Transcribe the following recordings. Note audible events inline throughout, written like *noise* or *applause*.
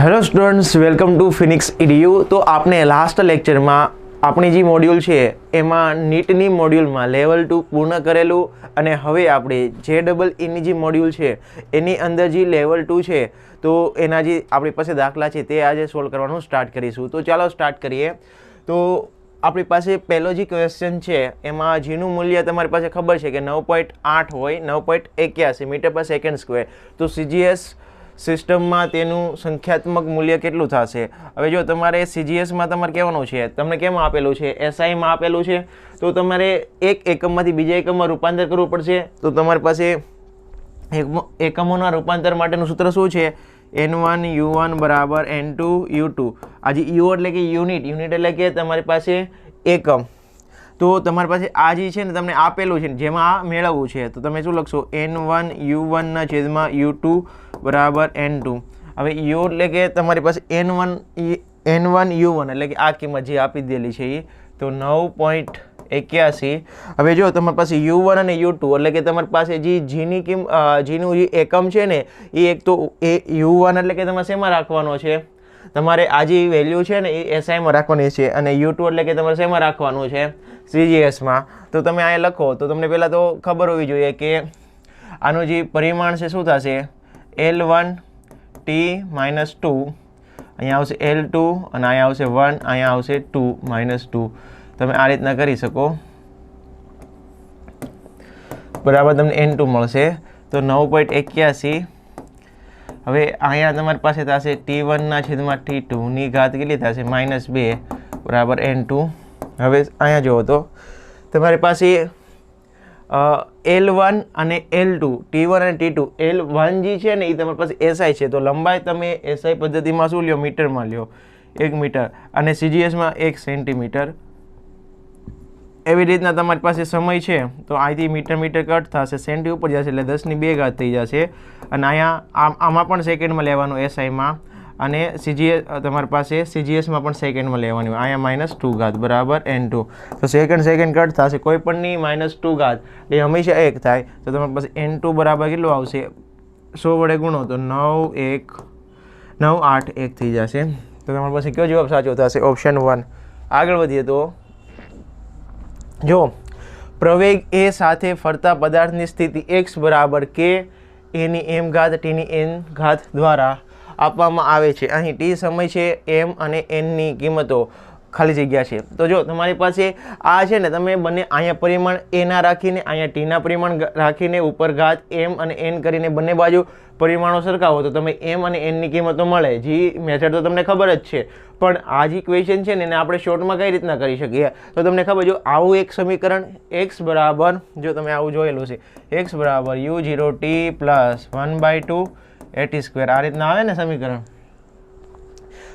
Hello students, welcome to Phoenix EDU. તો આપણે last લેક્ચરમાં આપણી જે મોડ્યુલ છે, એમાં નીટની મોડ્યુલમાં લેવલ ટુ પૂર્ણ કરેલું અને હવે આપણે જે ડબલ ઇની જે મોડ્યુલ છે, એની અંદર જે લેવલ ટુ છે, તો એના જે આપણી પાસે દાખલા છે, તે આજે સોલ્વ કરવાનું સ્ટાર્ટ કરીશું. તો ચાલો સ્ટાર્ટ કરીએ. તો આપણી પાસે પહેલો જે ક્વેશ્ચન છે, એમાં જેનું મૂલ્ય તમારી પાસે ખબર છે કે નવ પોઈન્ટ આઠ હોય, નવ પોઈન્ટ એક્યાસી મીટર પર સેકન્ડ સ્ક્વેર તો સીજીએસ સિસ્ટમમાં તેનું સંખ્યાત્મક મૂલ્ય કેટલું થશે? હવે જો તમારે સીજીએસમાં તમારે કહેવાનું છે, તમને કેમ આપેલું છે? એસઆઈમાં આપેલું છે, તો તમારે એક એકમમાંથી બીજા એકમમાં રૂપાંતર કરવું પડશે. તો તમારી પાસે એકમો- એકમોના રૂપાંતર માટેનું સૂત્ર શું છે? એન વન યુ વન બરાબર એન ટુ યુ ટુ આજે યુ એટલે કે યુનિટ યુનિટ એટલે કે તમારી પાસે એકમ. તો તમારી પાસે આ જે છે ને તમને આપેલું છે જેમાં આ મેળવવું છે, તો તમે શું લખશો? એન વન યુ વનના છેદમાં યુ ટુ બરાબર એન ટુ હવે યુ એટલે કે તમારી પાસે N one N one U one એટલે કે આ કિંમત જે આપી દેલી છે એ, તો નવ પોઈન્ટ એક્યાસી. હવે જો તમારી પાસે યુ વન અને યુ ટુ એટલે કે તમારી પાસે જે જીની કિંમ જીનું જે એકમ છે ને, એ એક તો એ યુ વન એટલે કે તમારે શેમાં રાખવાનો છે? તમારે આ જે વેલ્યુ છે ને, એ એસઆઈમાં રાખવાની છે અને યુ ટુ એટલે કે તમારે શેમાં રાખવાનું છે? સીજીએસમાં તો તમે અહીંયા લખો, તો તમને પહેલાં તો ખબર હોવી જોઈએ કે આનું જે પરિમાણ છે શું થશે? L one T minus two અહીંયા આવશે એલ ટુ અને અહીંયા આવશે વન અહીંયા આવશે ટુ માઇનસ ટુ તમે આ રીતના કરી શકો. બરાબર તમને એન ટુ મળશે. તો નવ પોઈન્ટ એક્યાસી. હવે અહીંયા તમારી પાસે થશે ટી વનના છેદમાં ટી ટુની ઘાત કેટલી થશે? માઇનસ બે. બરાબર એન ટુ હવે અહીંયા જુઓ તો. તમારી પાસે એલ વન અને એલ ટુ, ટી વન અને ટી ટુ, એલ વન જી છે ને એ તમારી પાસે એસઆઈ છે. તો લંબાઈ તમે એસઆઈ પદ્ધતિમાં શું લ્યો? મીટરમાં લ્યો. એક મીટર. અને સીજીએસમાં એક સેન્ટીમીટર. એવી રીતના તમારી પાસે સમય છે. તો અહીંથી મીટર મીટર કટ થશે, સેન્ટી ઉપર જશે એટલે દસની બે ઘાત થઈ જશે. અને અહીંયા આમ, આમાં પણ સેકન્ડમાં લેવાનું એસઆઈમાં અને સીજીએસ તમારી પાસે સીજીએસમાં પણ સેકન્ડમાં લેવાની હોય. અહીંયા માઇનસ ટુ ઘાત, બરાબર? એન ટુ તો સેકન્ડ સેકન્ડ કટ થશે. કોઈ પણની માઇનસ ટુ ઘાત. એ હંમેશા એક થાય. તો તમારી પાસે એન ટુ બરાબર કેટલું આવશે? સો વડે ગુણો તો નવ એક, નવ આઠ એક થઈ જશે. તો તમારી પાસે કયો જવાબ સાચો થશે? ઓપ્શન વન આગળ વધીએ તો. જો, પ્રવેગ એ સાથે ફરતા પદાર્થની સ્થિતિ એક્સ બરાબર કે એની એમ ઘાત ટીની એન ઘાત દ્વારા આપવામાં આવે છે. અહીં ટી સમય છે, એમ અને એનની કિંમતો ખાલી જગ્યા છે. તો જો તમારી પાસે આ છે ને, તમે બંને અહીંયા પરિમાણ એના રાખીને, અહીંયા ટીના પરિમાણ રાખીને ઉપર ઘાત એમ અને એન કરીને બંને બાજુ પરિમાણો સરખાવો, તો તમે એમ અને એનની કિંમતો મળે. જે, મેથડ તો તમને ખબર જ છે. પણ આ જે ક્વેશ્ચન છે ને, એને આપણે શોર્ટમાં કઈ રીતના કરી શકીએ? તો તમને ખબર, જો આવું એક સમીકરણ એક્સ બરાબર, જો તમે આવું જોયેલું છે એક્સ બરાબર U zero T plus one by two A T square. આ રીતના આવે ને સમીકરણ?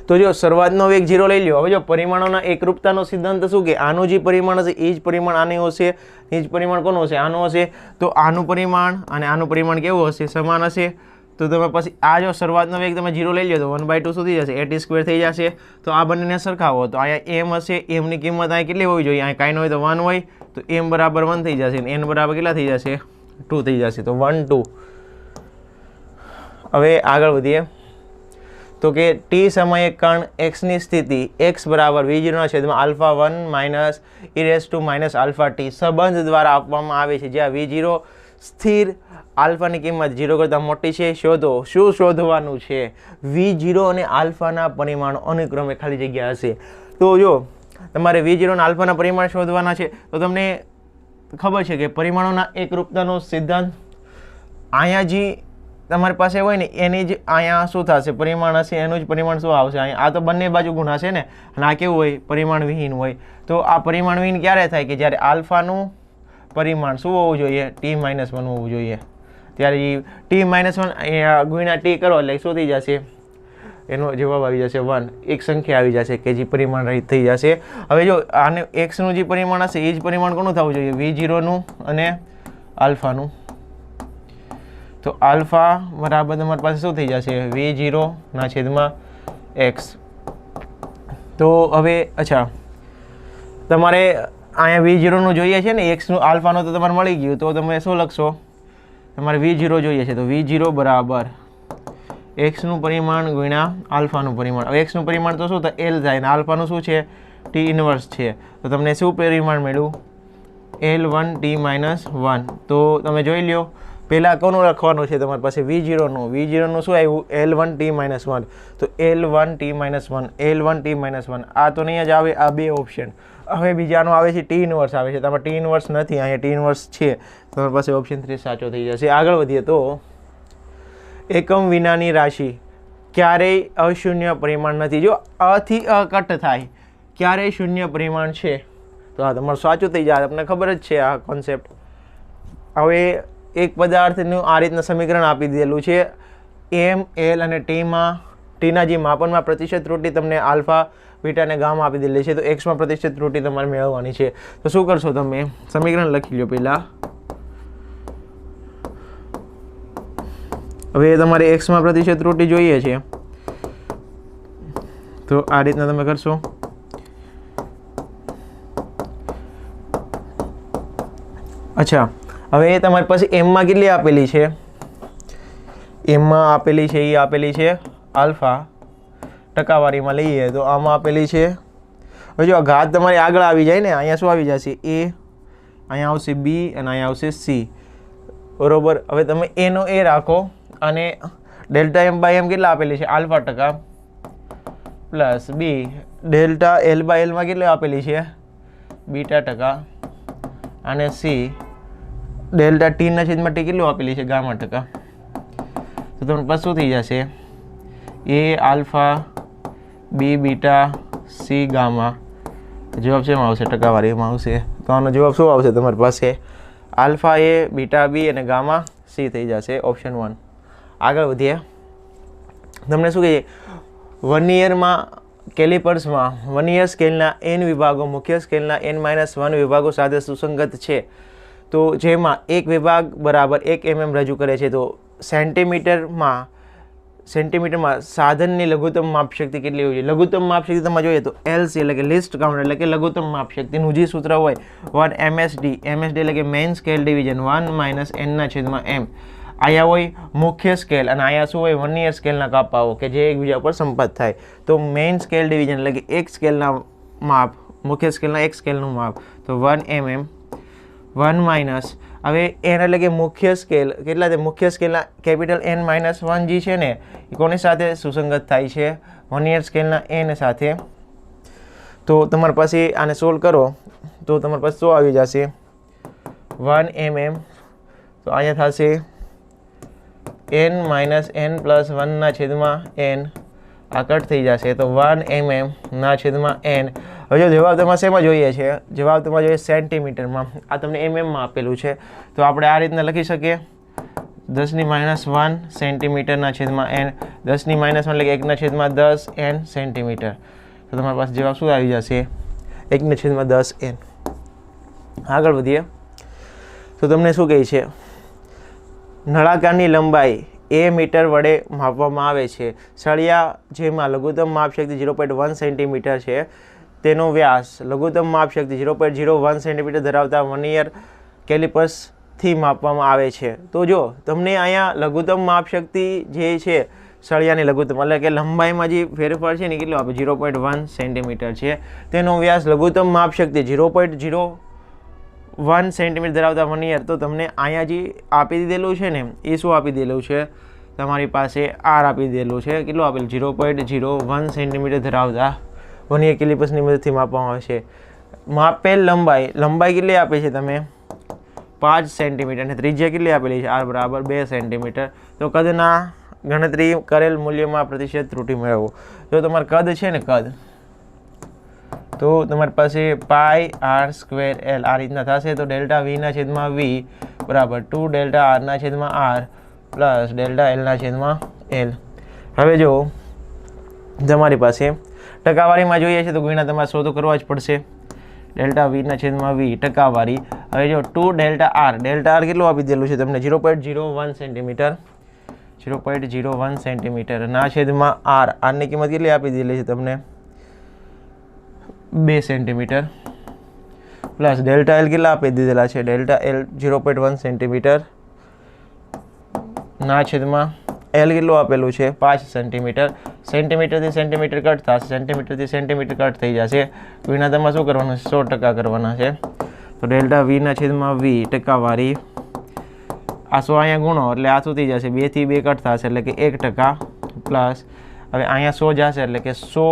તો જો શરૂઆતનો વેગ જીરો લઈ લ્યો. હવે જો પરિમાણોના એકરૂપતાનો સિદ્ધાંત શું કે? આનું જે પરિમાણ હશે, એ જ પરિમાણ આનું હશે. એ જ પરિમાણ કોનું હશે? આનું હશે. તો આનું પરિમાણ અને આનું પરિમાણ કેવું હશે? સમાન હશે. તો તમે પછી આ જો શરૂઆતનો વેગ તમે જીરો લઈ લો તો વન બાય ટુ સુધી જશે? એટી સ્ક્વેર થઈ જશે. તો આ બંનેને સરખાવો. તો અહીંયા એમ હશે. એમની કિંમત અહીંયા કેટલી હોવી જોઈએ? અહીંયા કાંઈ હોય તો વન હોય. તો એમ બરાબર વન થઈ જશે. એન બરાબર કેટલા થઈ જશે? ટુ થઈ જશે. તો વન ટુ હવે આગળ વધીએ. તો કે ટી સમયે કણ એક્સની સ્થિતિ એક્સ બરાબર વી જીરોના છેદમાં આલ્ફા વન માઇનસ ઇરેસ ટુ માઇનસ આલ્ફા ટી સંબંધ દ્વારા આપવામાં આવે છે. જ્યાં વી જીરો સ્થિર આલ્ફાની કિંમત જીરો કરતાં મોટી છે. શોધો, શું શોધવાનું છે? વી જીરો અને આલ્ફાના પરિમાણો અનુક્રમે ખાલી જગ્યા હશે. તો જો, તમારે વી જીરો અને આલ્ફાના પરિમાણ શોધવાના છે, તો તમને ખબર છે કે પરિમાણોના એકરૂપતાનો સિદ્ધાંત અહીંયા જે તમારી પાસે હોય ને, એની જ અહીંયા શું થશે? પરિમાણ હશે, એનું જ પરિમાણ શું આવશે? અહીંયા આ તો બંને બાજુ ગુણાશે ને? અને આ કેવું હોય? પરિમાણ વિહીન હોય. તો આ પરિમાણ વિહીન ક્યારે થાય કે જ્યારે આલ્ફાનું પરિમાણ શું હોવું જોઈએ? ટી માઇનસ વન હોવું જોઈએ. ત્યારે એ ટી માઇનસ વન ગુણ્યા ટી કરો એટલે શું થઈ જશે. એનો જવાબ આવી જશે વન. એક સંખ્યા આવી જશે કે જે પરિમાણ રહિત થઈ જશે. હવે જો આને એક્સનું જે પરિમાણ હશે, એ જ પરિમાણ કોનું થવું જોઈએ? વી જીરોનું અને આલ્ફાનું. તો આલ્ફા બરાબર તમારી પાસે શું થઈ જશે? વી જીરોના છેદમાં એક્સ. તો હવે, અચ્છા. તમારે અહીંયા વી જીરોનું જોઈએ છે ને એક્સનું આલ્ફાનું તો તમારે મળી ગયું. તો તમે શું લખશો? તમારે વી જીરો જોઈએ છે. તો વી જીરો બરાબર. એક્સનું પરિમાણ ગુણ્યા આલ્ફાનું પરિમાણ. એક્સનું પરિમાણ તો શું થાય? એલ થાય. ને આલ્ફાનું શું છે? ટી ઇન્વર્સ છે. તો તમને શું પરિમાણ મળ્યું? L one T minus one. તો તમે જોઈ લ્યો. પહેલાં કોનું લખવાનું છે તમારી પાસે વી જીરોનું વી જીરોનું શું આવ્યું? L one T minus one તો L one T minus one L one T minus one આ તો નહીં જ આવે, આ બે ઓપ્શન હવે બીજાનું આવે છે ટી ઇનવર્સ આવે છે. તમારે ટી ઇનવર્સ નથી, અહીંયા ટી ઇનવર્સ છે. તમારી પાસે ઓપ્શન થ્રી સાચો થઈ જશે. આગળ વધીએ તો, એકમ વિનાની રાશિ. ક્યારેય અશૂન્ય પરિમાણ નથી. જો અથી અકટ થાય, ક્યારેય શૂન્ય પરિમાણ છે. તો આ તમારું સાચું થઈ જાય. તમને ખબર જ છે આ કોન્સેપ્ટ હવે એક પદાર્થનું આ રીતના સમીકરણ આપી દીધેલું છે. એમ, એલ અને ટીમાં ટીના જે માપનમાં પ્રતિશત ત્રુટિ તમને આલ્ફા, બીટા ગામા આપી દીધેલી છે. તો એક્સમાં પ્રતિશત ત્રુટિ તમારે મેળવવાની છે. તો શું કરશો તમે? સમીકરણ લખી લો પહેલાં. હવે તમારે એક્સમાં પ્રતિશત ત્રુટિ જોઈએ છે. તો આ રીતના તમે કરશો. અચ્છા. હવે એ તમારી પાસે એમમાં કેટલી આપેલી છે? એમમાં આપેલી છે, એ આપેલી છે આલ્ફા. ટકાવારીમાં લઈએ તો આમાં આપેલી છે. હવે જો ઘાત તમારી આગળ આવી જાય ને, અહીંયા શું આવી જશે? એ, અહીંયા આવશે બી અને અહીંયા આવશે સી બરોબર? હવે તમે એનો એ રાખો અને ડેલ્ટા એમ બાય એમ કેટલા આપેલી છે? આલ્ફા ટકા. Plus B delta L by એલમાં કેટલી આપેલી છે? બીટા ટકા. અને સી ડેલ્ટા ટીના છેદમાં ટી કેટલું આપેલી છે? ગામા ટકા. તો તમને પાસે શું થઈ જશે? A alpha, B beta, C gamma. જવાબ શેમાં આવશે? ટકાવારીમાં આવશે. તો આનો જવાબ શું આવશે તમારી પાસે? આલ્ફા એ, બીટા બી અને ગામા સી થઈ જશે. Option one. આગળ વધીએ. તમને શું કહીએ? વન યરમાં કેલિપર્સમાં વન યર સ્કેલના એન વિભાગો, મુખ્ય સ્કેલના એન માઇનસ વન વિભાગો સાથે સુસંગત છે. તો જેમાં એક વિભાગ બરાબર એક એમએમ રજૂ કરે છે, તો સેન્ટીમીટરમાં સેન્ટીમીટરમાં સાધનની લઘુત્તમ માપશક્તિ કેટલી હોય છે? લઘુત્તમ માપશક્તિ તમે જોઈએ તો એલસી એટલે કે લિસ્ટ કાઉન્ટ એટલે કે લઘુત્તમ માપશક્તિનું જે સૂત્ર હોય વન એમએસડી એમએસડી એટલે કે main scale division one minus એનના છેદમાં એમ અહીંયા હોય મુખ્ય સ્કેલ અને અહીંયા શું હોય? વન યર સ્કેલના કાપાઓ કે જે એકબીજા ઉપર સંપત થાય. તો મેઇન સ્કેલ ડિવિઝન એટલે કે એક સ્કેલના માપ, મુખ્ય સ્કેલના એક સ્કેલનું માપ. તો one M M one minus. હવે એન એટલે કે મુખ્ય સ્કેલ, કેટલા છે? મુખ્ય સ્કેલના કેપિટલ એન માઇનસ વન જે છે ને, એ કોની સાથે સુસંગત થાય છે? વન યર સ્કેલના એન સાથે. તો તમારી પાસે આને સોલ્વ કરો. તો તમારી પાસે શું આવી જશે? વન એમ એમ તો અહીંયા થશે એન માઇનસ એન પ્લસ વનના છેદમાં એન આ કટ થઈ જશે. તો વન એમ એમના છેદમાં એન હવે જવાબ તમારે શેમાં જોઈએ છે? જવાબ તમારે જોઈએ સેન્ટીમીટરમાં. આ તમને એમએમમાં આપેલું છે. તો આપણે આ રીતના લખી શકીએ. દસની માઇનસ વન સેન્ટીમીટરના છેદમાં એન દસની માઇનસ વન એટલે એકના છેદમાં દસ એન સેન્ટીમીટર. તો તમારી પાસે જવાબ શું આવી જશે? એકના છેદમાં દસ એન આગળ વધીએ. તો તમને શું કહે છે? નળાકારની લંબાઈ એ મીટર વડે માપવામાં આવે છે. સળિયા જેમાં લઘુત્તમ માપશક્તિ ઝીરો પોઈન્ટ વન સેન્ટીમીટર છે. તેનો વ્યાસ લઘુત્તમ માપશક્તિ zero point zero one centimetre ધરાવતા વન યર કેલિપર્સથી માપવામાં આવે છે. તો જો, તમને અહીંયા લઘુત્તમ માપશક્તિ જે છે, સળિયાની લઘુત્તમ, એટલે કે લંબાઈમાં જે ફેરફાર છે ને કેટલો આપે? ઝીરો પોઈન્ટ વન સેન્ટીમીટર છે. તેનો વ્યાસ લઘુત્તમ માપશક્તિ zero point zero one centimetre ધરાવતા વન યર તો તમને અહીંયા જે આપી દીધેલું છે ને, એ શું આપી દીધેલું છે? તમારી પાસે આર આપી દીધેલું છે. કેટલું આપેલું? Zero point zero one centimetre ધરાવતા વન યર કિલિપસની મદદથી માપવામાં આવે છે. માપેલ લંબાઈ લંબાઈ કેટલી આપે છે તમે? પાંચ સેન્ટીમીટર અને ત્રિજ્યા કેટલી આપેલી છે? આર બરાબર બે સેન્ટીમીટર. તો કદના ગણતરી કરેલ મૂલ્યમાં પ્રતિશત ત્રુટિ મેળવો. જો તમારું કદ છે ને કદ, તો તમારી પાસે પાઈ આર સ્ક્વેર એલ. આ રીતના થશે તો ડેલ્ટા વીના છેદમાં વી બરાબર ટુ, ડેલ્ટા આરના છેદમાં આર પ્લસ ડેલ્ટા એલના છેદમાં એલ. હવે જો તમારી પાસે ટકાવારીમાં જોઈએ છે તો ગુણ્યા તમારે શોધો કરવા જ પડશે. ડેલ્ટા વીના છેદમાં વી ટકાવારી. હવે જો two delta R delta R કેટલું આપી દેલું છે તમને? Zero point zero one centimetre. Zero point zero one centimetre. ના છેદમાં આર આરની કિંમત કેટલી આપી દીધેલી છે તમને? બે સેન્ટીમીટર. પ્લસ ડેલ્ટા એલ કેટલા આપી દીધેલા છે? Delta L zero point one centimetre. ના છેદમાં એલ કેટલું આપેલું છે? પાંચ સેન્ટીમીટર સેન્ટીમીટરથી સેન્ટીમીટર કટ થશે. સેન્ટીમીટરથી સેન્ટીમીટર કટ થઈ જશે. વીના તમારે શું કરવાનું છે? સો ટકા કરવાના છે. તો ડેલ્ટા વીના છેદમાં વી ટકાવારી. આ સો અહીંયા ગુણો? એટલે આ શું થઈ જશે? બેથી બે કટ થશે, એટલે કે એક ટકા પ્લસ હવે અહીંયા સો જશે, એટલે કે સો.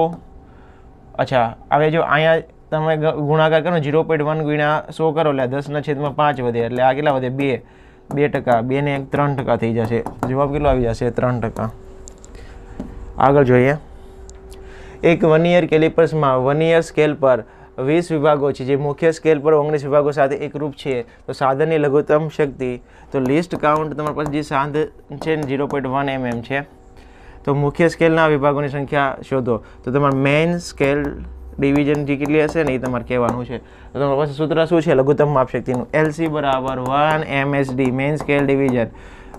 અચ્છા, હવે જો અહીંયા તમે ગુણાકાર કરો, ઝીરો પોઈન્ટ વન ગુણ્યા સો કરો, એટલે દસના છેદમાં પાંચ વધે, એટલે આ કેટલા વધે? બે. બે ટકા, બે ને એક ત્રણ ટકા થઈ જશે. જવાબ કેટલો આવી જશે? ત્રણ ટકા. આગળ જોઈએ. એક વન યર કેલિપર્સમાં વન ઇયર સ્કેલ પર વીસ વિભાગો છે, જે મુખ્ય સ્કેલ પર ઓગણીસ વિભાગો સાથે એકરૂપ છે. તો સાધનની લઘુત્તમ શક્તિ, તો લિસ્ટ કાઉન્ટ તમારી પાસે જે સાધન છે ને ઝીરો પોઈન્ટ વન એમએમ છે. તો મુખ્ય સ્કેલના વિભાગોની સંખ્યા શોધો. તો તમારે મેઇન સ્કેલ ડિવિઝન જે કેટલી હશે ને એ તમારે કહેવાનું છે. તો તમારી પાસે સૂત્ર શું છે? લઘુત્તમ માપશક્તિનું એલસી બરાબર one MSD main scale division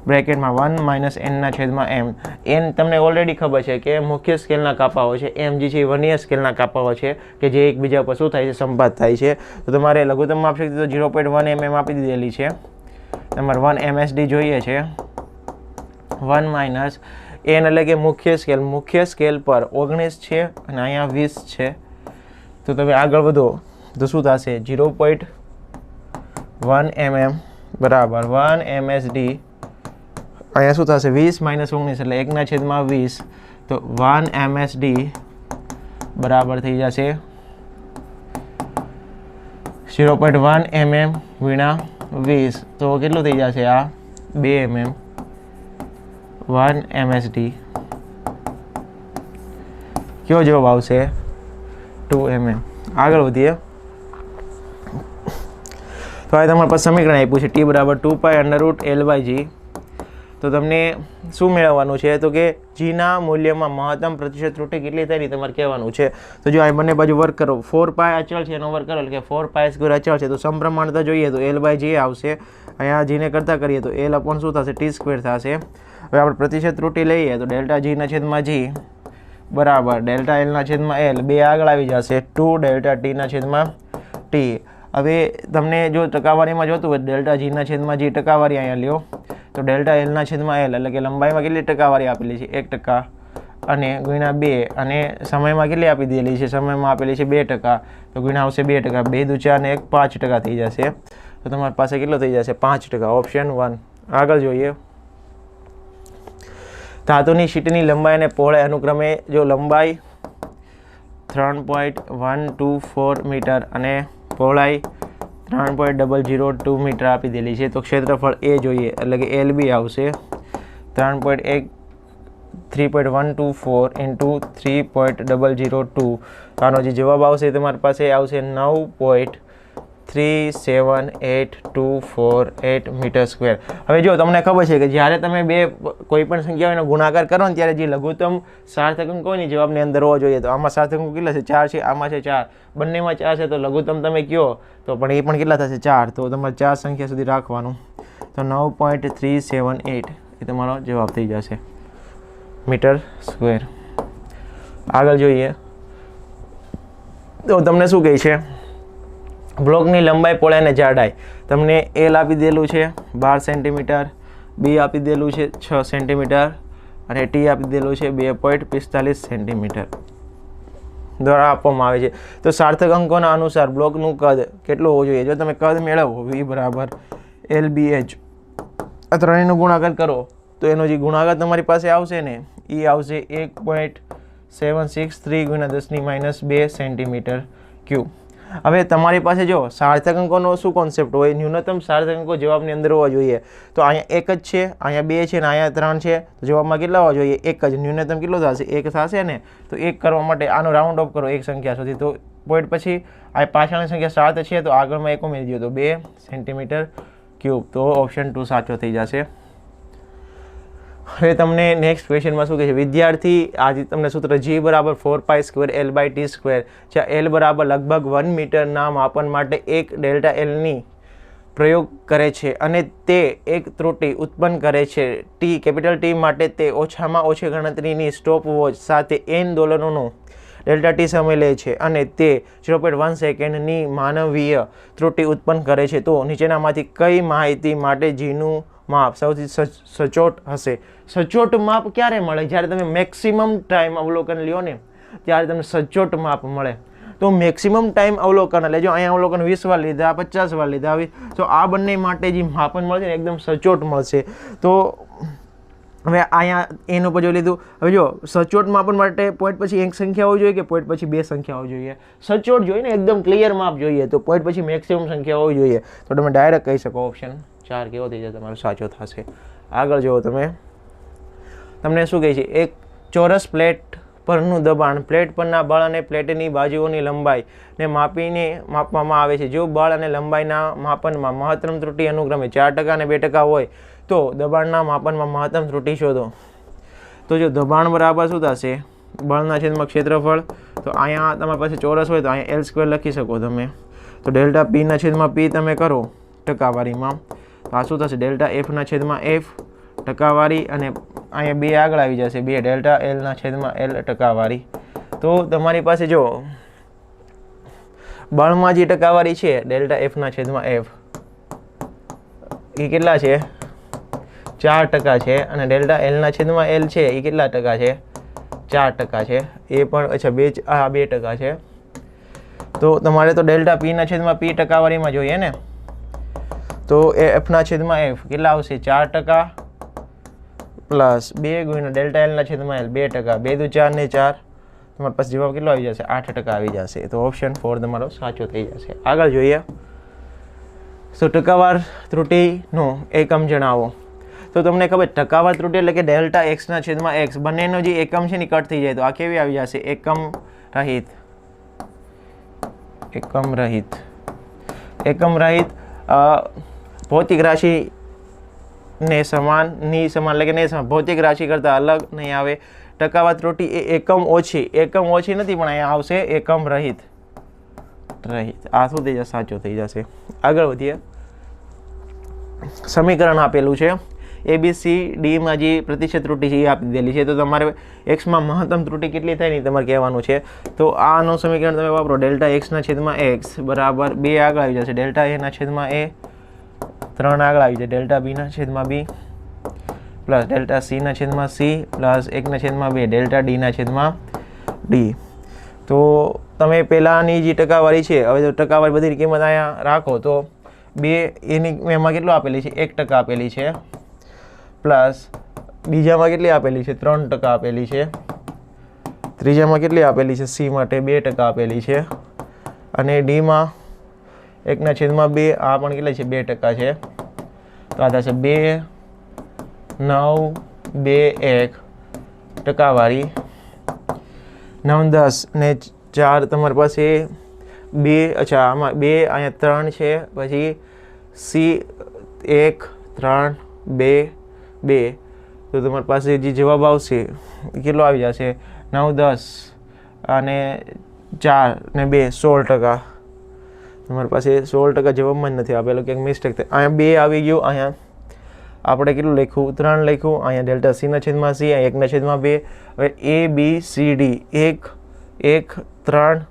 બ્રેકેટમાં one minus એનના છેદમાં એમ એન તમને ઓલરેડી ખબર છે કે મુખ્ય સ્કેલના કાપાઓ છે. એમ જે છે એ વનિયર સ્કેલના કાપાઓ છે કે જે એકબીજા પર શું થાય છે? સંપાત થાય છે. તો તમારે લઘુત્તમ માપશક્તિ તો ઝીરો પોઈન્ટ વન એમએમ આપી દીધેલી છે. તમારે વન એમએસડી જોઈએ છે. વન માઇનસ એન એટલે કે મુખ્ય સ્કેલ મુખ્ય સ્કેલ પર ઓગણીસ છે અને અહીંયા વીસ છે. તો તમે આગળ વધો, તો શું થશે? ઝીરો પોઈન્ટ વન એમએમ બરાબર, વન એમએસડી. અહીંયા શું થશે? વીસ માઇનસ ઓગણીસ એટલે એકના છેદમાં વીસ. તો વન એમએસડી બરાબર થઈ જશે. ઝીરો પોઈન્ટ વન એમએમ વીણા વીસ. તો કેટલું થઈ જશે આ? બે એમએમ. One MSD. કયો જવાબ આવશે? ટુ એમ આગળ વધીએ. તો હવે તમારા પાસે સમીકરણ આપ્યું છે. ટી બરાબર two pi under root L by G તો તમને શું મેળવવાનું છે? તો કે જીના મૂલ્યમાં મહત્તમ પ્રતિશત ત્રુટિ કેટલી થાય તમારે કહેવાનું છે. તો જો આ બંને બાજુ વર્ક કરો. ફોર પાય અચળ છે એનો વર્ક કરો. એટલે કે ફોર પાય સ્ક્વેર અચળ છે. તો સમપ્રમાણતા જોઈએ તો એલ બાય જી આવશે. અહીંયા જીને કરતાં કરીએ તો એલ અપોન શું થશે? ટી સ્ક્વેર થશે. હવે આપણે પ્રતિશત ત્રુટિ લઈએ તો ડેલ્ટા જીના છેદમાં જી બરાબર. ડેલ્ટા એલના છેદમાં એલ બે આગળ આવી જશે. ટુ ડેલ્ટા ટીના છેદમાં ટી હવે તમને જો ટકાવારીમાં જોતું હોય ડેલ્ટા જીના છેદમાં જી ટકાવારી અહીંયા લ્યો. તો ડેલ્ટા એલના છેદમાં એલ એટલે કે લંબાઈમાં કેટલી ટકાવારી આપેલી છે? એક ટકા અને ગુણ્યા બે અને સમયમાં કેટલી આપી દીધેલી છે? સમયમાં આપેલી છે બે ટકા. તો ગુણ્યા આવશે બે ટકા. બે દુ ચાર ને એક પાંચ ટકા થઈ જશે. તો તમારી પાસે કેટલો થઈ જશે? પાંચ ટકા. ઓપ્શન વન આગળ જોઈએ. ધાતુની શીટની લંબાઈ અને પહોળાઈ અનુક્રમે જો લંબાઈ ત્રણ point one two four metre અને પહોળાઈ ત્રણ point double zero two metre આપી દેલી છે, તો ક્ષેત્રફળ એ જોઈએ, એટલે કે એલ બી આવશે. ત્રણ પોઈન્ટ એક three point one two four into three point double zero two આનો જે જવાબ આવશે તમારી પાસે આવશે નવ point three seven eight two four eight metre square હવે જો તમને ખબર છે કે જ્યારે તમે બે કોઈપણ સંખ્યાઓનો ગુણાકાર કરો ને ત્યારે જે લઘુત્તમ સાર્થક અંકોની જવાબની અંદર હોવો જોઈએ. તો આમાં સાર્થક અંકો કેટલા છે? ચાર છે, આમાં છે ચાર. બંનેમાં ચાર છે તો લઘુત્તમ તમે કયો? તો પણ એ પણ કેટલા થશે? ચાર. તો તમારે ચાર સંખ્યા સુધી રાખવાનું. તો નવ પોઈન્ટ થ્રી સેવન એટ એ તમારો જવાબ થઈ જશે. Metre square. આગળ જોઈએ. તો તમને શું કહે છે? બ્લોકની લંબાઈ પહોળાઈ અને જાડાઈ. તમને એલ આપી દેલું છે, બાર સેન્ટીમીટર બી આપી દેલું છે, છ સેન્ટીમીટર અને ટી આપી દેલું છે, બે પોઈન્ટ પિસ્તાલીસ સેન્ટીમીટર. દ્વારા આપવામાં આવે છે. તો સાર્થક અંકોના અનુસાર બ્લોકનું કદ કેટલું હોવું જોઈએ? જો તમે કદ મેળવો વી બરાબર એલ બી એચ આ ત્રણેયનો ગુણાકાર કરો, તો એનો જે ગુણાકાર તમારી પાસે આવશે ને એ આવશે એક પોઈન્ટ સેવન સિક્સ થ્રી ગુણ્યા દસની માઇનસ બે સેન્ટીમીટર ક્યુબ. હવે તમારી પાસે જો સાર્થક અંકોનો શું કોન્સેપ્ટ હોય? ન્યૂનતમ સાર્થક અંકો જવાબની અંદર હોવા જોઈએ. તો અહીંયા એક જ છે, અહીંયા બે છે ને અહીંયા ત્રણ છે. જવાબમાં કેટલા હોવા જોઈએ? એક જ. ન્યૂનતમ કેટલો થશે? એક થશે ને? તો એક કરવા માટે આનો રાઉન્ડ ઓફ કરો એક સંખ્યા સુધી. તો પોઈન્ટ પછી આ પાછળની સંખ્યા સાત છે, તો આગળમાં એક ઉમેરી દો તો બે સેન્ટીમીટર ક્યુબ તો ઓપ્શન ટુ સાચો થઈ જશે. હવે તમને નેક્સ્ટ ક્વેશ્ચનમાં શું કહે છે? વિદ્યાર્થી, આજે તમને સૂત્ર જી બરાબર four pi square L by T square જ્યાં એલ બરાબર લગભગ વન મીટરના માપન માટે એક ડેલ્ટા એલની પ્રયોગ કરે છે અને તે એક ત્રુટિ ઉત્પન્ન કરે છે. ટી કેપિટલ ટી માટે તે ઓછામાં ઓછી ગણતરીની સ્ટોપ વોચ સાથે એન દોલનોનો ડેલ્ટા ટી સમય લે છે અને તે ઝીરો પોઈન્ટ વન સેકન્ડની માનવીય ત્રુટિ ઉત્પન્ન કરે છે. તો નીચેનામાંથી કઈ માહિતી માટે જીનું માપ, સૌથી સચ- સચોટ હશે. સચોટ માપ ક્યારે મળે? જ્યારે તમે મેક્સિમમ ટાઈમ અવલોકન લ્યો ને, ત્યારે તમને સચોટ માપ મળે. તો મેક્સિમમ ટાઈમ અવલોકન, એટલે જો અહીંયા અવલોકન વીસ વાર લીધા, પચાસ વાર લીધા આવી તો આ બંને માટે જે માપન મળશે ને, એકદમ સચોટ મળશે. તો હવે અહીંયા એનું પછી લીધું, હવે જો, સચોટ માપન માટે પોઈન્ટ પછી એક સંખ્યા હોવી જોઈએ કે પોઈન્ટ પછી બે સંખ્યા હોવી જોઈએ? સચોટ જોઈએ ને, એકદમ ક્લિયર માપ જોઈએ, તો પોઈન્ટ પછી મેક્સિમમ સંખ્યા હોવી જોઈએ. તો તમે ડાયરેક્ટ કહી શકો ઓપ્શન ચાર કેવો થઈ જાય તમારો સાચો થશે. આગળ જુઓ તમે. તમને શું કહે છે? એક ચોરસ પ્લેટ પરનું દબાણ, પ્લેટ પરના બળ અને પ્લેટની બાજુઓની લંબાઈ ને માપીને માપવામાં આવે છે. જો બળ અને લંબાઈના માપનમાં મહત્તમ ત્રુટિ અનુક્રમે ચાર ટકા અને બે ટકા હોય, તો દબાણના માપનમાં મહત્તમ ત્રુટિ શોધો. તો જો દબાણ બરાબર શું થશે? બળના છેદમાં ક્ષેત્રફળ, તો અહીંયા તમારી પાસે ચોરસ હોય તો અહીંયા એલ સ્ક્વેર લખી શકો તમે. તો ડેલ્ટા પીના છેદમાં પી તમે કરો ટકાવારીમાં. તો શું થશે? ડેલ્ટા એફના છેદમાં એફ ટકાવારી અને અહીંયા બે આગળ આવી જશે, બે. ડેલ્ટા એલના છેદમાં એલ ટકાવારી. તો તમારી પાસે જો બળમાં જે ટકાવારી છે, ડેલ્ટા એફના છેદમાં એફ એ કેટલા છે? ચાર ટકા છે. અને ડેલ્ટા એલના છેદમાં એલ છે, એ કેટલા ટકા છે? ચાર ટકા છે. એ પણ, અચ્છા, બે આ બે ટકા છે. તો તમારે તો ડેલ્ટા પીના છેદમાં પી ટકાવારીમાં જોઈએ ને? તો એ એફના છેદમાં એફ કેટલા આવશે? ચાર ટકા? પ્લસ બે ગુણ્યા ડેલ્ટા એલના છેદમાં એલ બે ટકા. બે દુ ચાર ને ચાર. તમારી પાસે જવાબ કેટલો આવી જશે? આઠ ટકા આવી જશે. તો ઓપ્શન ફોર તમારો સાચો થઈ જશે. આગળ જોઈએ. તો ટકાવાર ત્રુટિનો એકમ જણાવો. તો તમને ખબર, ટકાવાર ત્રુટિ એટલે કે ડેલ્ટા એક્સના છેદમાં એક્સ બંનેનો જે એકમ છે ને કટ થઈ જાય. તો આ કેવી આવી જશે? એકમ રહિત. એકમ રહિત. એકમ રહિત ભૌતિક રાશિ ને સમાન, ની સમાન, એટલે કે નહીં ભૌતિક રાશિ કરતાં અલગ નહીં આવે. ટકાવાત ત્રુટિ એ એકમ ઓછી એકમ ઓછી નથી, પણ અહીંયા આવશે એકમ રહિત. રહિત. આ શું થઈ જશે? સાચું થઈ જશે. આગળ વધીએ. સમીકરણ આપેલું છે. એ બી સી ડીમાં જે પ્રતિશત ત્રુટિ છે એ આપી દીધેલી છે. તો તમારે એક્સમાં મહત્તમ ત્રુટિ કેટલી થાય ને તમારે કહેવાનું છે. તો આનું સમીકરણ તમે વાપરો. ડેલ્ટા એક્સના છેદમાં એક્સ બરાબર બે આગળ આવી જશે. ડેલ્ટા એના છેદમાં એ ત્રણ આગળ આવી જાય. ડેલ્ટા બીના છેદમાં બી પ્લસ ડેલ્ટા સીના છેદમાં સી પ્લસ એકના છેદમાં બે. ડેલ્ટા ડીના છેદમાં ડી તો તમે પહેલાંની જે ટકાવારી છે, હવે જો ટકાવારી બધી કિંમત અહીંયા રાખો તો બે એની એમાં કેટલું આપેલી છે? એક ટકા આપેલી છે. પ્લસ બીજામાં કેટલી આપેલી છે? ત્રણ ટકા આપેલી છે. ત્રીજામાં કેટલી આપેલી છે? સી માટે બે ટકા આપેલી છે. અને ડીમાં એકના છેદમાં બે, આ પણ કેટલા છે? બે ટકા છે. તો આ થશે બે, નવ, બે, એક ટકાવાળી નવ, દસ ને ચાર તમારી પાસે બે, અચ્છા, આમાં બે, અહીંયા ત્રણ છે. પછી સી, એક, ત્રણ, બે બે. તો તમારી પાસે જે જવાબ આવશે કેટલો આવી જશે? નવ, દસ અને ચાર ને બે, સોળ ટકા. તમારી પાસે સોળ ટકા જવાબમાં જ નથી આપેલો, ક્યાંક મિસ્ટેક થાય. અહીંયા બે આવી ગયું, અહીંયા આપણે કેટલું લખ્યું? ત્રણ લખ્યું, અહીંયા ડેલ્ટા સીના છેદમાં સી અહીંયા એકના છેદમાં બે. હવે એ બી સી ડી એક એક, ત્રણ,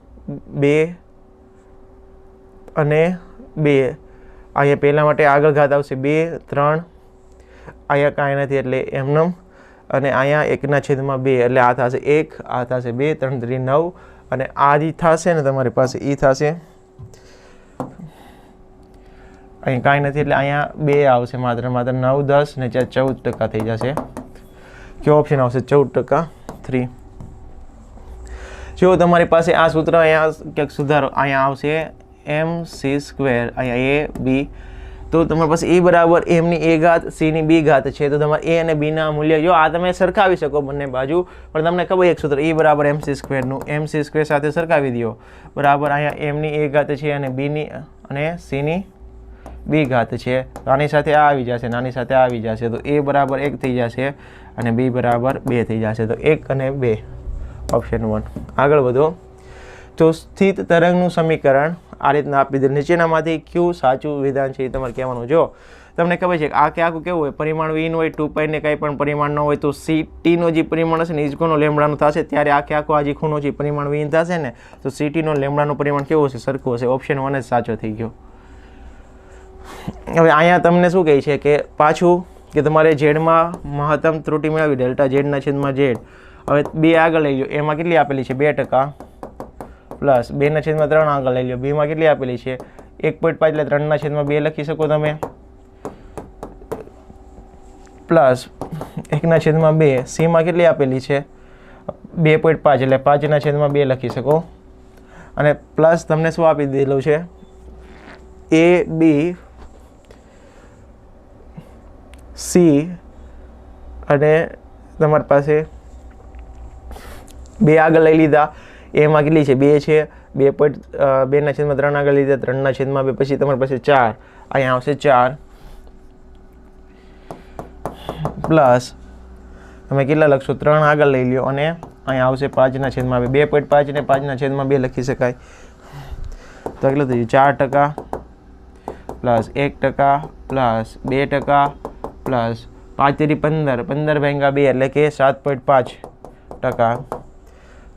બે અને બે. અહીંયા પહેલાં માટે આગળ ઘાત આવશે. બે, ત્રણ. અહીંયા કાંઈ નથી એટલે એમનેમ. અને અહીંયા એકના છેદમાં બે, એટલે આ થશે એક, આ થશે બે, ત્રણ, ત્રી, નવ. અને આ જે થશે ને તમારી પાસે? એ થશે. અહીં કાંઈ નથી, એટલે અહીંયા બે આવશે માત્ર માત્ર નવ, દસ ને ચાર ચૌદ ટકા થઈ જશે. કયો ઓપ્શન આવશે? ચૌદ ટકા. થ્રી જો તમારી પાસે આ સૂત્ર અહીંયા ક્યાંક સુધારો, અહીંયા આવશે એમ સી સ્ક્વેર અહીંયા એ બી તો તમારી પાસે એ બરાબર એમની એ ઘાત સીની બી ઘાત છે. તો તમારે એ અને બીના મૂલ્ય, જો આ તમે સરખાવી શકો બંને બાજુ, પણ તમને ખબર એક સૂત્ર, એ બરાબર એમ સી સ્ક્વેરનું એમ સી સ્ક્વેર સાથે સરખાવી દો. બરાબર અહીંયા એમની એ ઘાત છે અને બીની અને સીની બી ઘાત છે. નાની સાથે આ આવી જશે, નાની સાથે આવી જશે, તો એ બરાબર એક થઈ જશે અને બી બરાબર બે થઈ જશે. તો એક અને બે ઓપ્શન વન આગળ વધો. તો સ્થિત તરંગનું સમીકરણ આ રીતના આપી દે. નીચેનામાંથી કયું સાચું વિધાન છે એ તમારે કહેવાનું. જો તમને ખબર છે આ કે આખું કેવું હોય? પરિમાણ વીન હોય, ટુ પાઈને કંઈ પણ પરિમાણ ન હોય તો સી ટીનો જે પરિમાણ હશે ને ઇજકોનો લેમડાનો થશે. ત્યારે આખે આખો આ જે ખૂણો છે પરિમાણ વીન થશે ને તો સીટીનો લેમડાનું પરિમાણ કેવું હશે? સરખું હશે. ઓપ્શન વન જ સાચો થઈ ગયો. હવે અહીંયા તમને શું કહે છે કે પાછું કે તમારે ઝેડમાં મહત્તમ ત્રુટિ મેળવી ડેલ્ટા ઝેડના છેદમાં ઝેડ. હવે બે આગળ લઈ લો. એમાં કેટલી આપેલી છે? બે ટકા. પ્લસ બેના છેદમાં ત્રણ આગળ લઈ લો. બીમાં કેટલી આપેલી છે? એક પોઈન્ટ પાંચ એટલે ત્રણના છેદમાં બે લખી શકો તમે. પ્લસ એકના છેદમાં બે સીમાં કેટલી આપેલી છે? બે પોઈન્ટ પાંચ એટલે પાંચના છેદમાં બે લખી શકો. અને પ્લસ તમને શું આપી દીધેલું છે? એ, બી, સી અને તમારી પાસે બે આગળ લઈ લીધા. એમાં કેટલી છે? બે છે, બે પોઈન્ટ બેના છેદમાં ત્રણ આગળ લીધા, ત્રણના છેદમાં બે, પછી તમારી પાસે ચાર. અહીંયા આવશે ચાર. પ્લસ તમે કેટલા લખશો? ત્રણ આગળ લઈ લ્યો અને અહીંયા આવશે પાંચના છેદમાં બે. બે પોઈન્ટ પાંચ ને પાંચના છેદમાં બે લખી શકાય. તો કેટલું થઈ ગયું? ચાર ટકા પ્લસ એક ટકા પ્લસ બે ટકા પ્લસ પાંચ તેરી પંદર. પંદર ભાગ્યા બે એટલે કે સાત પોઈન્ટ પાંચ ટકા.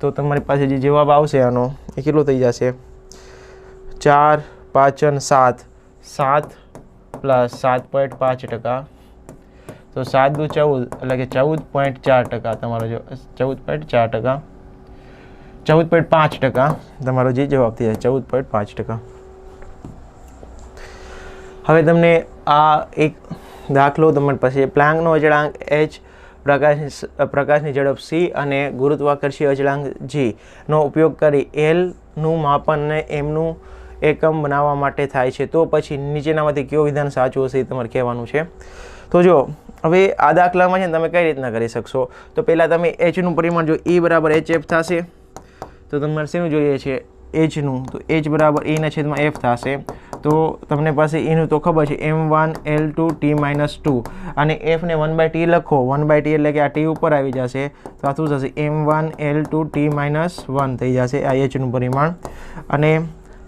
તો તમારી પાસે જે જવાબ આવશે આનો, એ કેટલો થઈ જશે? ચાર પાચન સાત. સાત પ્લસ સાત પોઈન્ટ પાંચ ટકા. તો સાત દુ ચૌદ, એટલે કે ચૌદ પોઈન્ટ ચાર ટકા તમારો જો ચૌદ પોઈન્ટ ચાર ટકા. ચૌદ પોઈન્ટ પાંચ ટકા તમારો જે જવાબ થઈ જાય ચૌદ પોઈન્ટ પાંચ ટકા. હવે તમને આ એક દાખલો તમારી પાસે પ્લાંગનો અચળાંક એચ પ્રકાશની પ્રકાશની ઝડપ સી અને ગુરુત્વાકર્ષી અચળાંક જી નો ઉપયોગ કરી એલનું માપન ને એમનું એકમ બનાવવા માટે થાય છે. તો પછી નીચેનામાંથી કયો વિધાન સાચું હશે એ તમારે કહેવાનું છે. તો જો, હવે આ દાખલામાં છે ને તમે કઈ રીતના કરી શકશો? તો પહેલાં તમે એચનું પરિમાણ જો એ બરાબર એચ એફ થશે, તો તમારે શેનું જોઈએ છે? એચનું તો એચ બરાબર એના છેદમાં એફ થશે. તો તમને પાસે એનું તો ખબર છે, M one, L two, T minus two. અને એફને વન બાય ટી લખો, વન બાય ટી એટલે કે આ ટી ઉપર આવી જશે. તો આ શું થશે? M one, L two, T minus one થઈ જશે આ એચનું પરિમાણ. અને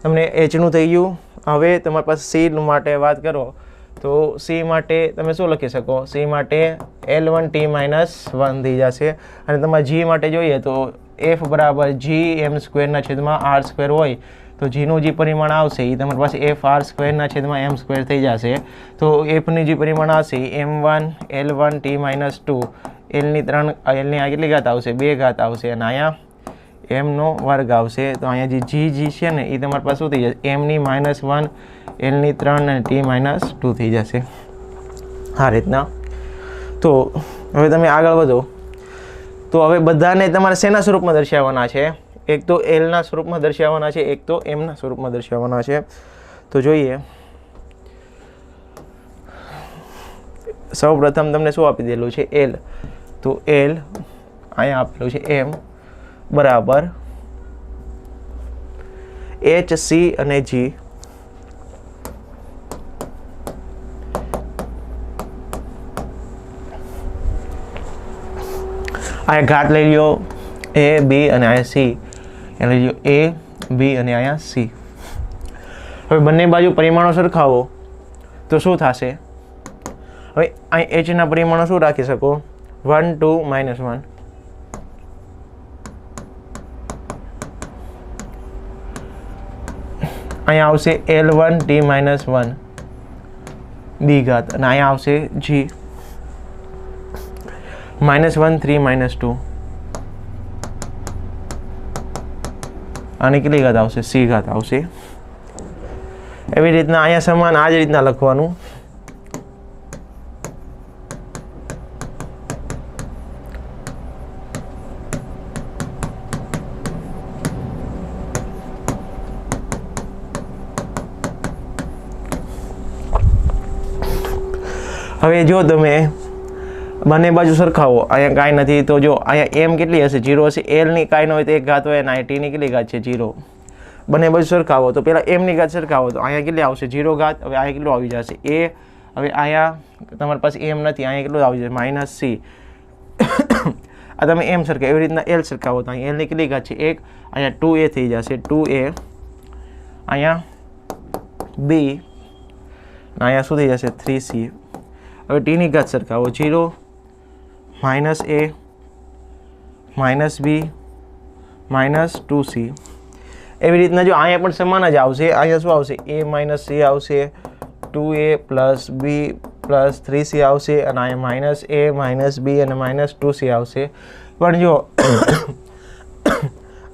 તમને એચનું થઈ ગયું. હવે તમારી પાસે સી માટે વાત કરો. તો સી માટે તમે શું લખી શકો? સી માટે L one, T minus one થઈ જશે. અને તમારે જી માટે જોઈએ તો એફ બરાબર જી એમ સ્ક્વેરના છેદમાં આર સ્ક્વેર હોય. તો જીનું જે પરિમાણ આવશે એ તમારી પાસે એફ આર સ્ક્વેરના છેદમાં એમ સ્ક્વેર થઈ જશે. તો એફની જે પરિમાણ આવશે M one L one T minus two એલની ત્રણ એલની આ કેટલી ઘાત આવશે? બે ઘાત આવશે. અને અહીંયા એમનો વર્ગ આવશે. તો અહીંયા જે જી જી છે ને એ તમારી પાસે શું થઈ જશે? એમની માઇનસ વન એલની ત્રણ અને ટી માઇનસ ટુ થઈ જશે. આ રીતના. તો હવે તમે આગળ વધો. તો હવે બધાને તમારે શેના સ્વરૂપમાં દર્શાવવાના છે? એક તો એલના સ્વરૂપમાં દર્શાવવાના છે, એક તો એમના સ્વરૂપમાં દર્શાવવાના છે. તો જોઈએ. સૌ પ્રથમ તમને શું આપી દેલું છે? એલ. તો એલ અહીંયા આપેલું છે એમ બરાબર એચ, સી અને જી. અહીંયા ઘાટ લઈ લ્યો. એ, બી અને અહીંયા સી. એ લઈ એ બી અને અહીંયા સી હવે બંને બાજુ પરિમાણો સરખાવો, તો શું થશે? હવે અહીં એચના પરિમાણો શું રાખી શકો? વન ટુ માઇનસ વન અહીંયા આવશે L one T minus one B ઘાત, અને અહીંયા આવશે G minus one three minus two આની કેટલી ઘાત આવશે, સી ઘાત આવશે. એવી રીતના અહીંયા સમાન આ જ રીતના લખવાનું. હવે જો તમે બંને બાજુ સરખાવો. અહીંયા કાંઈ નથી, તો જો, અહીંયા એમ કેટલી હશે? જીરો હશે. એલની કાંઈ ન હોય તો એક ઘાત હોય અને ટીની કેટલી ઘાત છે? જીરો બંને બાજુ સરખાવો. તો પહેલાં એમની ઘાત સરખાવો. તો અહીંયા કેટલી આવશે? જીરો ઘાત. હવે અહીંયા કેટલું આવી જશે? એ હવે અહીંયા તમારી પાસે એમ નથી. અહીંયા કેટલું આવી જશે? માઇનસ સી આ તમે એમ સરખા, એવી રીતના એલ સરખાવો. તો અહીંયા એલની કેટલી ઘાત છે? એક. અહીંયા ટુ એ થઈ જશે. ટુ એ અહીંયા બી અહીંયા શું થઈ જશે? થ્રી સી હવે ટીની ઘાત સરખાવો. Zero minus A minus B minus two C એવી રીતના જો અહીંયા પણ સમાન જ આવશે. અહીંયા શું આવશે? એ માઇનસ સી આવશે two A plus B plus three C આવશે અને અહીંયા માઇનસ એ માઇનસ બી અને માઇનસ ટુ સી આવશે. પણ જો *coughs*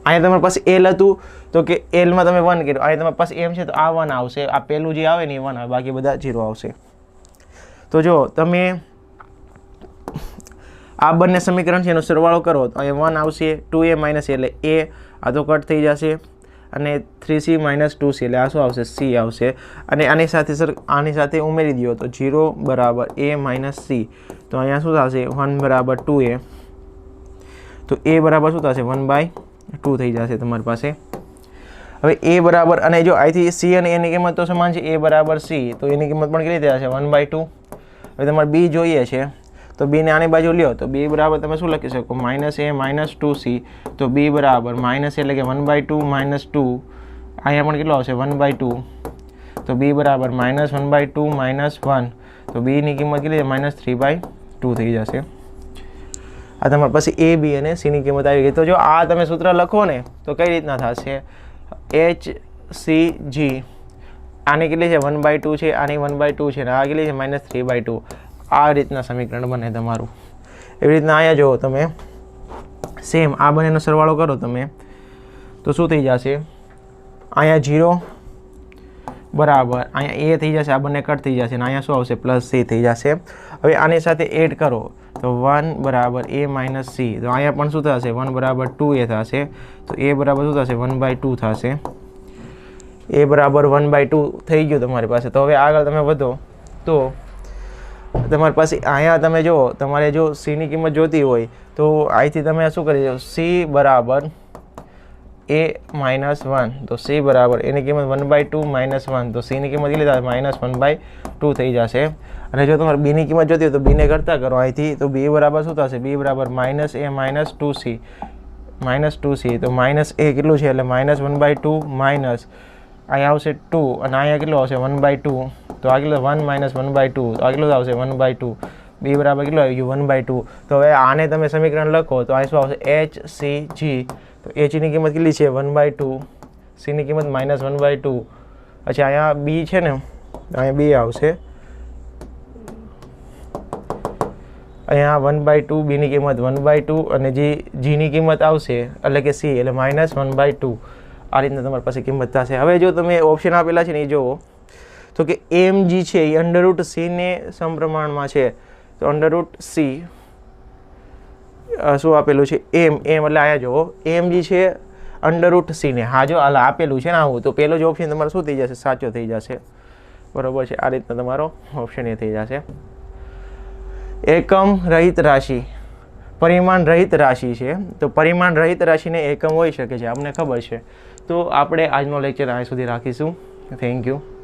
અહીંયા તમારી પાસે એલ હતું, તો કે એલમાં તમે વન કર્યું. અહીંયા તમારી પાસે એમ છે, તો આ વન આવશે. આ પહેલું જે આવે ને એ વન આવે. બાકી બધા જીરો આવશે. તો જો તમે આ બંને સમીકરણ છે, એનો સરવાળો કરો. તો અહીંયા વન આવશે ટુ એ માઇનસ એટલે એ આ તો કટ થઈ જશે. અને three C minus two C એટલે આ શું આવશે? સી આવશે. અને આની સાથે સર, આની સાથે ઉમેરી દો તો જીરો બરાબર એ માઇનસ સી તો અહીંયા શું થશે? વન બરાબર ટુ એ તો એ બરાબર શું થશે? વન બાય ટુ થઈ જશે તમારી પાસે. હવે એ બરાબર, અને જો અહીંથી સી અને એની કિંમત તો સમાન છે. એ બરાબર સી તો એની કિંમત પણ કેટલી થશે વન બાય ટુ હવે તમારે બી જોઈએ છે. તો બીને આની બાજુ લ્યો. તો બી બરાબર તમે શું લખી શકો? Minus A minus two C તો બી બરાબર માઇનસ એટલે કે one by two minus two અહીંયા પણ કેટલો આવશે? વન બાય ટુ તો બી બરાબર minus one by two minus one તો બીની કિંમત કેટલી છે? માઇનસ થ્રી બાય ટુ થઈ જશે. આ તમારે પછી એ બી અને સીની કિંમત આવી ગઈ. તો જો આ તમે સૂત્ર લખો ને, તો કઈ રીતના થશે? એચ સી જી આની કેટલી છે? વન બાય ટુ છે. આની વન બાય ટુ છે. ને આ કેટલી છે? માઇનસ થ્રી બાય ટુ આ રીતના સમીકરણ બને તમારું. એવી રીતના અહીંયા જુઓ તમે. સેમ આ બંનેનો સરવાળો કરો તમે. તો શું થઈ જશે? અહીંયા જીરો બરાબર. અહીંયા એ થઈ જશે, આ બંને કટ થઈ જશે. અને અહીંયા શું આવશે? પ્લસ સી થઈ જશે. હવે આની સાથે એડ કરો. તો વન બરાબર એ માઇનસ સી તો અહીંયા પણ શું થશે? વન બરાબર ટુ એ થશે. તો એ બરાબર શું થશે? વન બાય ટુ થશે. એ બરાબર વન બાય ટુ થઈ ગયું તમારી પાસે. તો હવે આગળ તમે વધો. તો તમારી પાસે અહીંયા તમે જો, તમારે જો સીની કિંમત જોતી હોય, તો અહીંથી તમે શું કરી દો સી બરાબર એ માઇનસ વન તો સી બરાબર એની કિંમત one by two minus one તો સીની કિંમત કેટલી થશે માઇનસ વન બાય ટુ થઈ જશે. અને જો તમારે બીની કિંમત જોતી હોય, તો બીને કરતાં કરો અહીંથી. તો બી બરાબર શું થશે? બી બરાબર minus A minus two C minus two C તો માઇનસ એ કેટલું છે? એટલે minus one by two minus અહીંયા આવશે ટુ અને અહીંયા કેટલું આવશે? વન બાય ટુ તો આ કેટલું one minus one by two તો આ કેટલું આવશે વન બાય ટુ બી બરાબર કેટલું આવી ગયું વન બાય ટુ તો હવે આને તમે સમીકરણ લખો, તો આ શું આવશે? એચ સી જી તો એચની કિંમત કેટલી છે? વન બાય ટુ સીની કિંમત માઇનસ વન બાય ટુ પછી અહીંયા બી છે ને? અહીંયા બી આવશે. અહીંયા વન બાય ટુ બીની કિંમત વન બાય ટુ અને જે જીની કિંમત આવશે, એટલે કે સી એટલે માઇનસ વન બાય ટુ આ રીતના તમારી પાસે કિંમત થશે. હવે જો તમે ઓપ્શન આપેલા છે ને, એ જુઓ. તો કે એમ જી છે, એ અંડરરૂટ સીને સમપ્રમાણમાં છે. તો અંડરરૂટ સી શું આપેલું છે? એમ એમ એટલે અહીંયા જુઓ. એમ જી છે અંડરરૂટ સીને હા, જો, હાલ આપેલું છે ને આવું, તો પહેલો જ ઓપ્શન તમારો શું થઈ જશે? સાચો થઈ જશે. બરોબર છે, આ રીતના તમારો ઓપ્શન એ થઈ જશે. એકમ રહિત રાશિ. પરિમાણ રહિત રાશિ છે. તો પરિમાણ રહિત રાશિને એકમ હોઈ શકે છે આપણને ખબર છે. તો આપણે આજનો લેક્ચર અહીં સુધી રાખીશું. Thank you